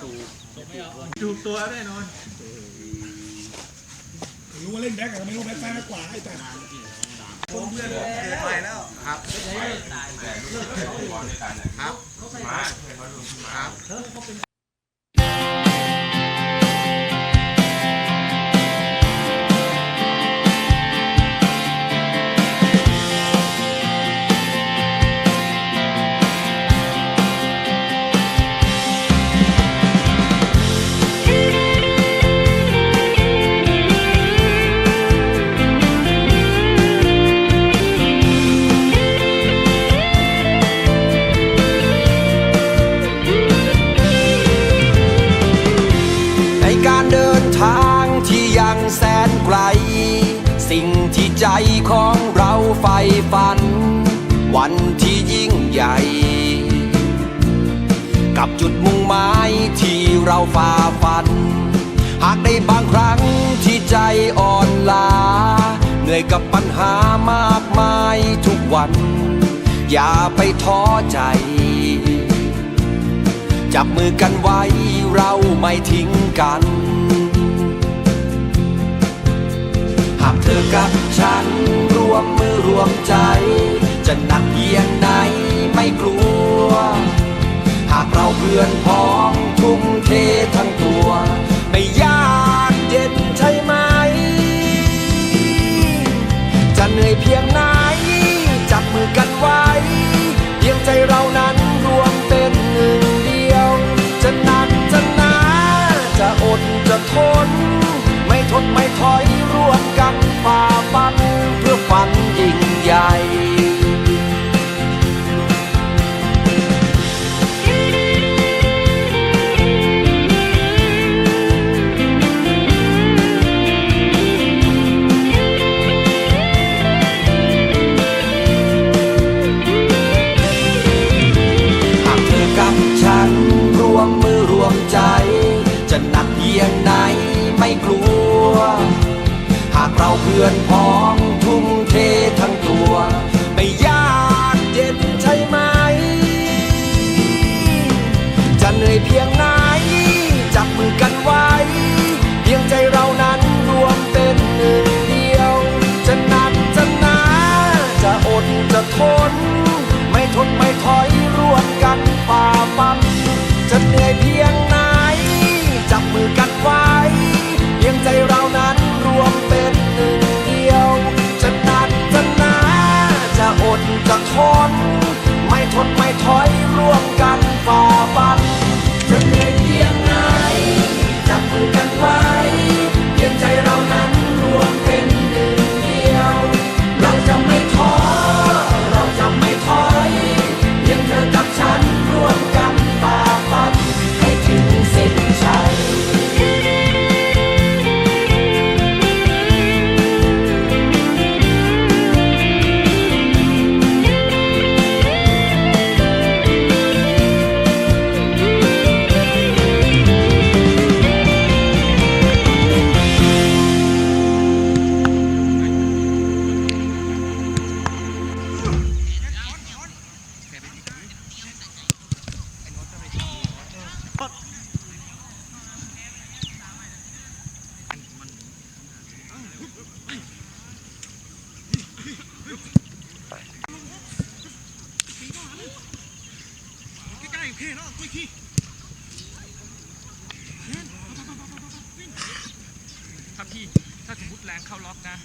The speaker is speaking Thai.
ถูจูบตัวแน่นอนรู้ว่าเล่นแบ็คกับไม่รู้แบ็คซ้ามากกว่าไอ้แต่ผมเพื่อนไปแล้วครับไปตายเลิกครับครับ ทางที่ยังแสนไกล สิ่งที่ใจของเราใฝ่ฝัน วันที่ยิ่งใหญ่ กับจุดมุ่งหมายที่เราฝ่าฟัน หากในบางครั้งที่ใจอ่อนล้าเหนื่อยกับปัญหามากมายทุกวัน อย่าไปท้อใจ จับมือกันไว้เราไม่ทิ้งกันือกับฉันรวมมือรวมใจ จะหนักเพียงไหนไม่กลัว หากเราเพื่อนพ้องทุ่มเททั้งตัว ไม่ยากเย็นใช่ไหม จะเหนื่อยเพียงไหน ไม่กลัว หากเราเพื่อนพ้อง ถ้าพี่ถ้าสมมติแรงเข้าล็อกนะ